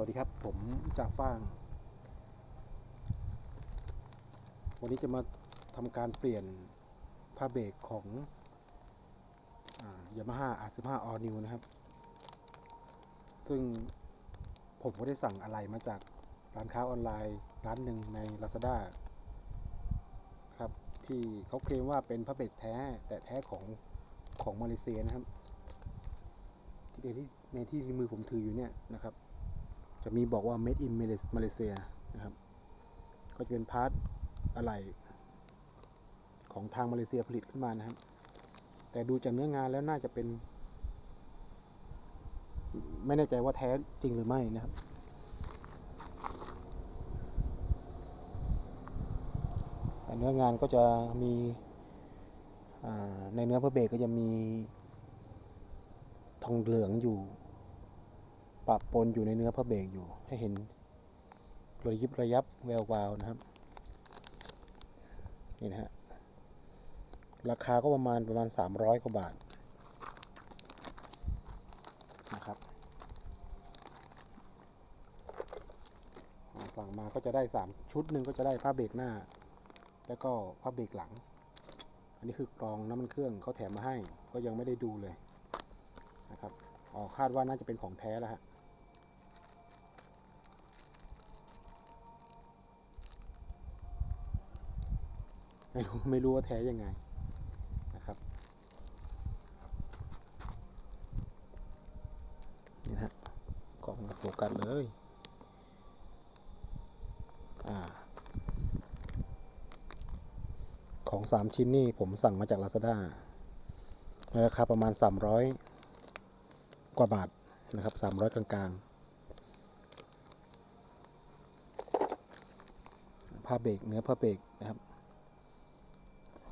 วัสดีครับ ผมจ่าฟ้าง วันนี้จะมาทำการเปลี่ยนผ้าเบรกของยามาฮ่าอาร์สิบห้าออนิวนะครับ ซึ่งผมก็ได้สั่งอะไรมาจากร้านค้าออนไลน์ ร้านหนึ่งใน Lazada ครับ ที่เขาเคลมว่าเป็นผ้าเบรกแท้แต่แท้ของของมาเลเซียนะครับ ที่ในที่ในที่มือผมถืออยู่เนี่ยนะครับ จะมีบอกว่า made in Malaysia นะครับ ก็จะเป็นพาร์ทอะไรของทางมาเลเซียผลิตขึ้นมานะครับ แต่ดูจากเนื้องานแล้วน่าจะเป็น ไม่แน่ใจว่าแท้จริงหรือไม่นะครับเนื้องานก็จะมีในเนื้อพระเบรกก็จะมีทองเหลืองอยู่ ปะปนอยู่ในเนื้อพระเบรกอยู่ ให้เห็นระยิบระยับแวววาวนะครับ นี่นะฮะ ราคาก็ประมาณประมาณ 300 กว่าบาทนะครับสั่งมาก็จะได้ 3 ชุดหนึ่งก็จะได้ผ้าเบรกหน้า แล้วก็ผ้าเบรกหลัง อันนี้คือกรองน้ำมันเครื่องเขาแถมมาให้ ก็ยังไม่ได้ดูเลยนะครับออคาดว่าน่าจะเป็นของแท้แล้วฮะ ไม่รู้ไม่รู้ว่าแท้ยังไงนะครับนี่ฮะกล่องโฟกัสเลยอ่าของ 3 ชิ้นนี่ผมสั่งมาจาก Lazada ในราคาประมาณ 300 กว่าบาทนะครับ 300 กลางๆผ้าเบรกเนื้อผ้าเบรก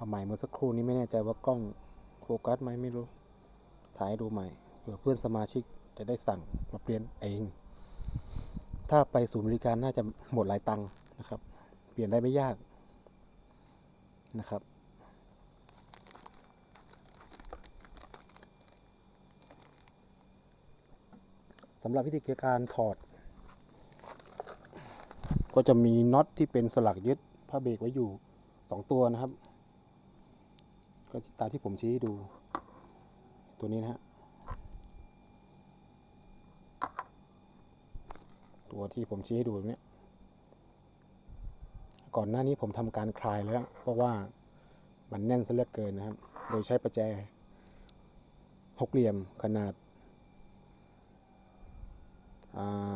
เอาใหม่เมื่อสักครู่นี้ไม่แน่ใจว่ากล้องโฟกัสไหมไม่รู้ ถ่ายให้ดูใหม่เผื่อเพื่อนสมาชิกจะได้สั่งมาเปลี่ยนเอง ถ้าไปศูนย์บริการน่าจะหมดหลายตังค์นะครับ เปลี่ยนได้ไม่ยากนะครับสำหรับวิธีการถอด ก็จะมีน็อตที่เป็นสลักยึดผ้าเบรกไว้อยู่ 2 ตัวนะครับ ก็ตามที่ผมชี้ให้ดูตัวนี้นะฮะตัวที่ผมชี้ให้ดูเนี้ยก่อนหน้านี้ผมทำการคลายแล้ว เพราะว่ามันแน่นซะเหลือเกินนะครับ โดยใช้ประแจหกเหลี่ยมขนาด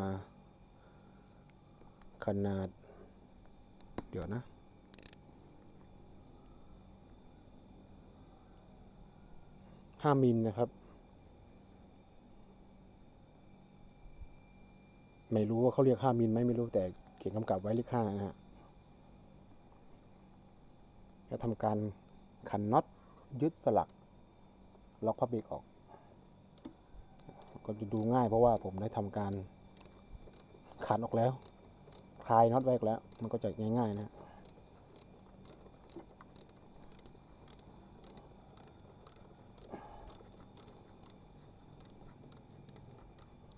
าขนาด เดี๋ยวนะ ห้ามิลนะครับ ไม่รู้ว่าเขาเรียกห้ามิลไหมไม่รู้แต่เขียนกำกับไว้เลขห้านะฮะจะทำการขันน็อตยึดสลัก ล็อกพับเบรกออก ก็จะดูง่ายเพราะว่าผมได้ทำการขันออกแล้ว คลายน็อตไว้แล้ว มันก็จะง่ายๆนะ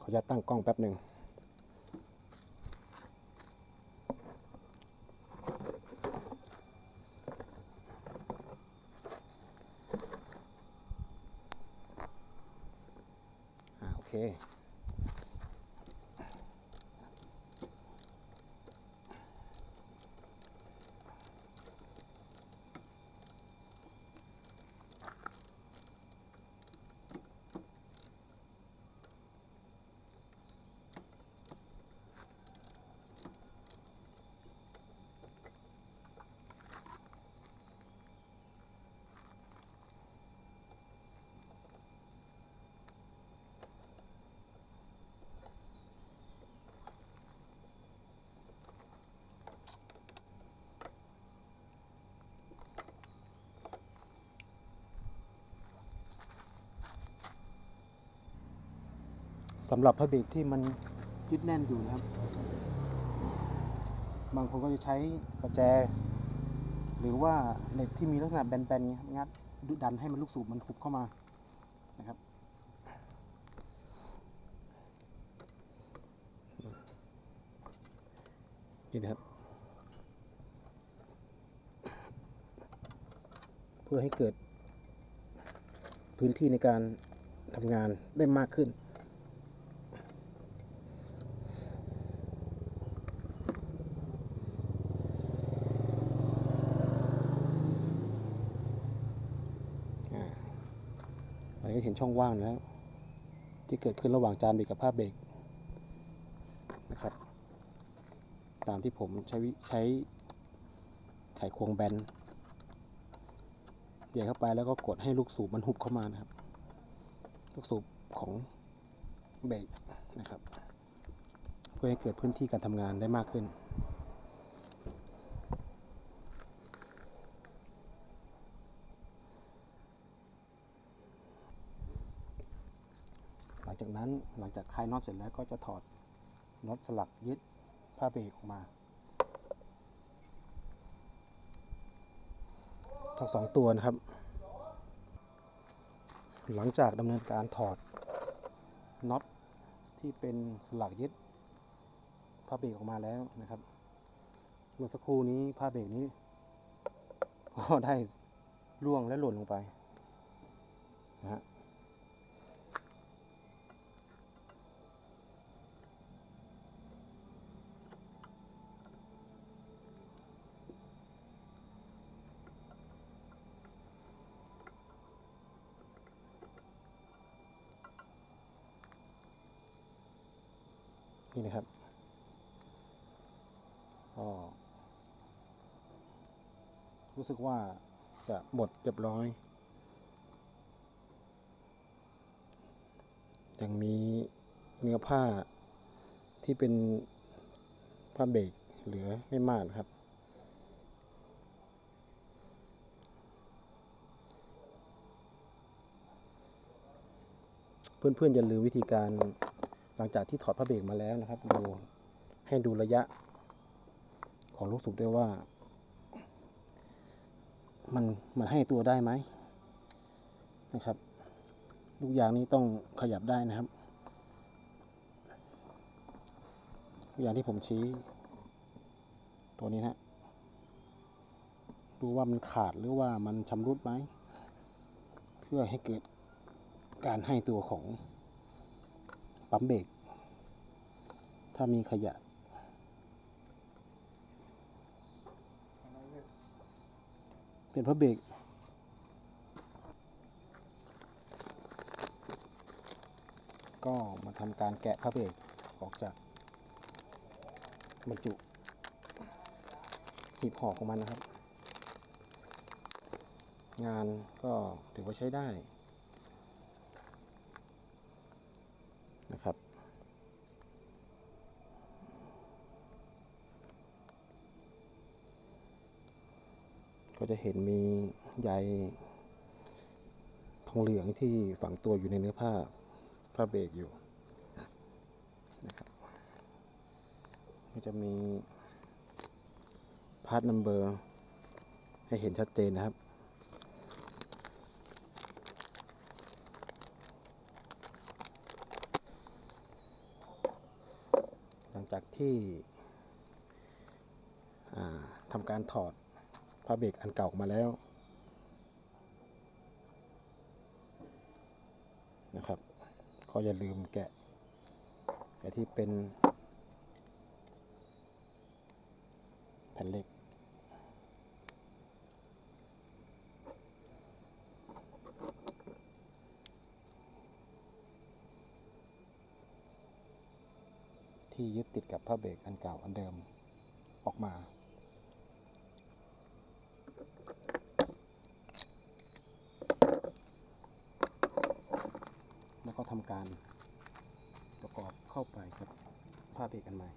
ขออนุ ญาตตั้งกล้องแป๊บหนึ่งอ่าโอเค สำหรับพระเบรกที่มันยึดแน่นอยู่นะครับ บางคนก็จะใช้ประแจ หรือว่าเหล็กที่มีลักษณะแบนๆเงี้ยงัดดันให้มันลูกสูบมันหุบเข้ามานะครับนี่นะครับ เพื่อให้เกิดพื้นที่ในการทำงานได้มากขึ้น อ่าอันนี้ ก็เห็นช่องว่างแล้ว ที่เกิดขึ้นระหว่างจานเบรกกับผ้าเบรกนะครับ ตามที่ผมใช้ใช้ไขควงแบนเดี๋ยเข้าไปแล้วก็กดให้ลูกสูบมันหุบเข้ามานะครับ ลูกสูบของเบรกนะครับ เพื่อให้เกิดพื้นที่การทำงานได้มากขึ้น งจากนั้นหลังจากคลายน็อตเสร็จแล้วก็จะถอดน็อตสลักยึดผ้าเบรกออกมาทั้งสองตัวนะครับ หลังจากดำเนินการถอดน็อตที่เป็นสลักยึดผ้าเบรกออกมาแล้วนะครับ เมื่อสักครู่นี้ผ้าเบรกนี้ก็ได้ร่วงและหล่นลงไปนะฮะ รู้สึกว่าจะหมดเรียบร้อย ยังมีเนื้อผ้าที่เป็นผ้าเบรกเหลือไม่มากครับ เพื่อนๆอย่าลืมวิธีการหลังจากที่ถอดผ้าเบรกมาแล้วนะครับ ดูให้ดูระยะของลูกสูบด้วยว่า มันมันให้ตัวได้ไหมนะครับลูกยางนี้ต้องขยับได้นะครับลูกยางที่ผมชี้ ตัวนี้นะฮะดูว่ามันขาดหรือว่ามันชำรุดไหม เพื่อให้เกิดการให้ตัวของปั๊มเบรกถ้ามีขยะ เป็นพระเบรกก็มาทำการแกะพระเบรกออกจากบรรจุหีบห่อของมันนะครับ งานก็ถือว่าใช้ได้ นะครับ ก็จะเห็นมีใยทองเหลืองที่ฝังตัวอยู่ในเนื้อผ้าผ้าเบรกอยู่นะครับก็จะมีพาร์ทนัมเบอร์ให้เห็นชัดเจนนะครับหลังจากที่ทำการถอด ผ้าเบรกอันเก่าออกมาแล้วนะครับ ก็อย่าลืมแกะไอ้ที่เป็นแผ่นเหล็กที่ยึดติดกับผ้าเบรกอันเก่าอันเดิมออกมา แล้วก็ ทำการประกอบเข้าไปกับผ้าเบรกอันใหม่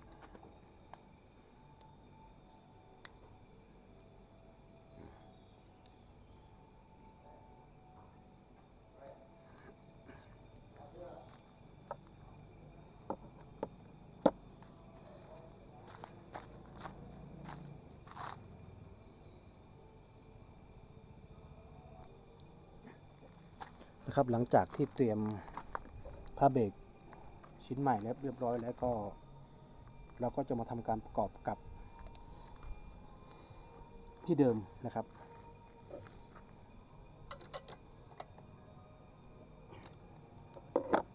นะครับหลังจากที่เตรียม ผ้าเบรกชิ้นใหม่แล้วเรียบร้อยแล้วก็ เราก็จะมาทำการประกอบกับ ที่เดิมนะครับ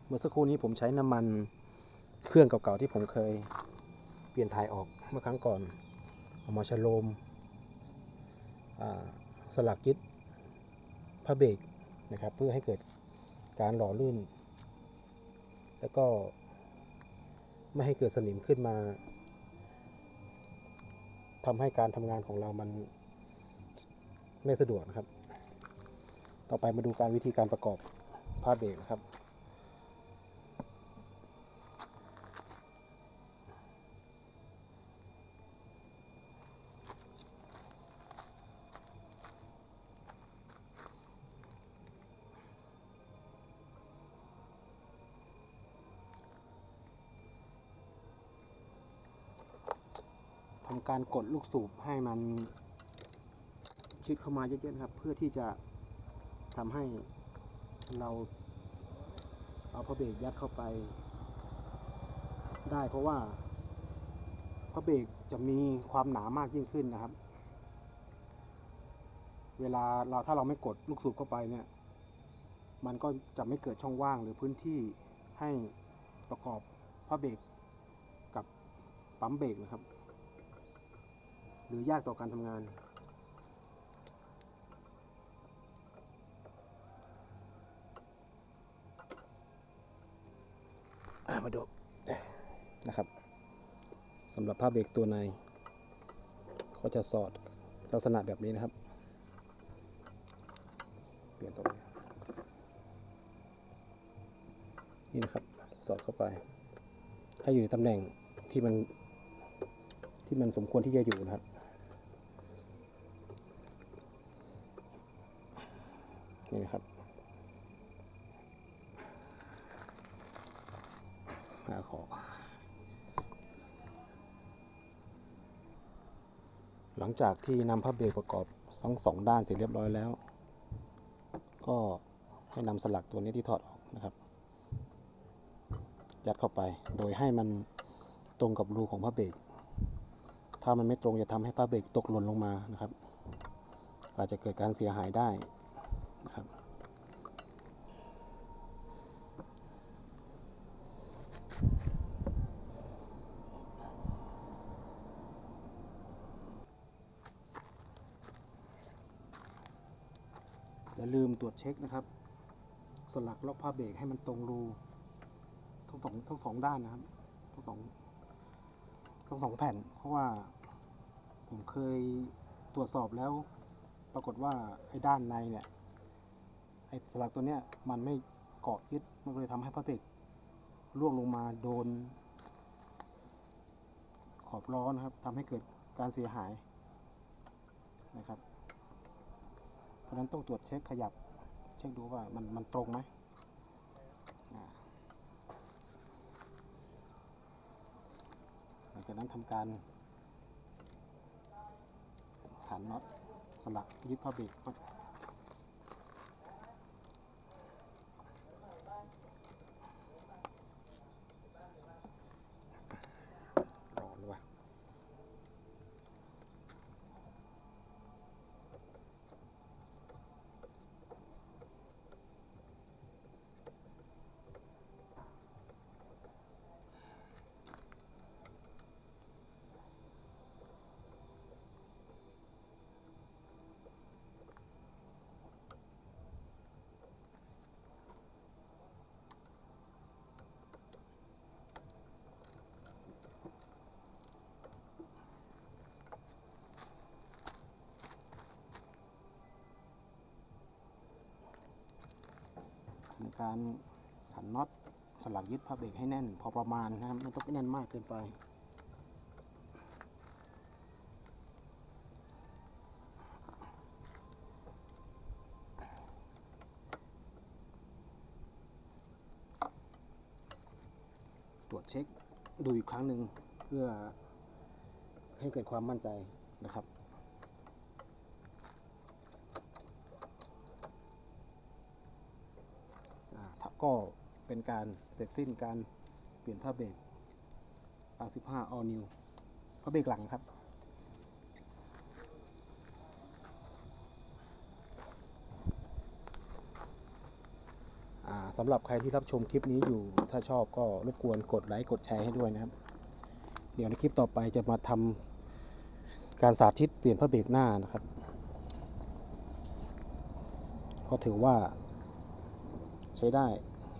เมื่อสักครู่นี้ผมใช้น้ำมันเครื่องเก่าๆที่ผมเคยเปลี่ยนถ่ายออกเมื่อครั้งก่อนเอามาชโลมอ่าสลักยึดพระเบรกนะครับ เพื่อให้เกิดการหล่อลื่น แล้วก็ไม่ให้เกิดสนิมขึ้นมาทำให้การทำงานของเรามันไม่สะดวกนะครับ ต่อไปมาดูการวิธีการประกอบผ้าเบรกนะครับ ทำการกดลูกสูบให้มันชิดเข้ามาเยอะๆครับ เพื่อที่จะทำให้เราเอาพระเบรกยัดเข้าไป ได้เพราะว่าพระเบรกจะมีความหนามากยิ่งขึ้นนะครับ เวลาเราถ้าเราไม่กดลูกสูบเข้าไปเนี่ย มันก็จะไม่เกิดช่องว่างหรือพื้นที่ให้ประกอบพระเบรกกับปั๊มเบรกนะครับ รือยากต่อการทำงาน มาดูนะครับสำหรับผ้าเบรกตัวใน ก็จะสอดลักษณะแบบนี้นะครับ เปลี่ยนตรงนี้นี่นะครับ สอดเข้าไป ให้อยู่ในตำแหน่งที่มันที่มันสมควรที่จะอยู่นะครับ นี่นะครับหาขอ หลังจากที่นำผ้าเบรกประกอบทั้งสองด้านเสร็จเรียบร้อยแล้ว ก็ให้นำสลักตัวนี้ที่ถอดออกนะครับยัดเข้าไป โดยให้มันตรงกับรูของผ้าเบรกถ้ามันไม่ตรงจะทำให้ผ้าเบรกตกหล่นลงมานะครับ อาจจะเกิดการเสียหายได้นะครับ อย่าลืมตรวจเช็คนะครับ สลักล็อกผ้าเบรกให้มันตรงรูทั้งสองทั้งสองด้านนะครับทั้งสองทั้งสองแผ่น เพราะว่าผมเคยตรวจสอบแล้ว ปรากฏว่าไอ้ด้านในเนี่ยไอ้สลักตัวเนี้ยมันไม่เกาะยึดมันก็เลยทำให้ผ้าเบรกร่วงลงมาโดน ขอบล้อนะครับทำให้เกิดการเสียหายนะครับะฉะนั้นต้องตรวจเช็คขยับ เช็คดูว่ามันมันตรงไหมหลังจากนั้นทำการหันน็อตสลักยึดผ้าเบรก การขันน็อตสลักยึดผ้าเบรกให้แน่น พอประมาณนะครับไม่ต้องแน่นมากเกินไปตรวจเช็คดูอีกครั้งหนึ่งเพื่อให้เกิดความมั่นใจนะครับ ก็เป็นการเสร็จสิ้นการเปลี่ยนผ้าเบรกปาง15 all new ผ้าเบรกหลังครับ สำหรับใครที่รับชมคลิปนี้อยู่ ถ้าชอบก็รบกวนกดไลค์กดแชร์ให้ด้วยนะครับ เดี๋ยวในคลิปต่อไปจะมาทำการสาธิตเปลี่ยนผ้าเบรกหน้านะครับ ก็ถือว่าใช้ได้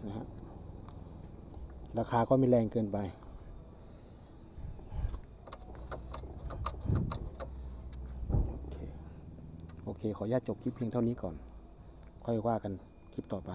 นะฮะราคาก็ไม่แรงเกินไปโอเคโอเค ขออนุญาตจบคลิปเพียงเท่านี้ก่อน ค่อยว่ากันคลิปต่อไป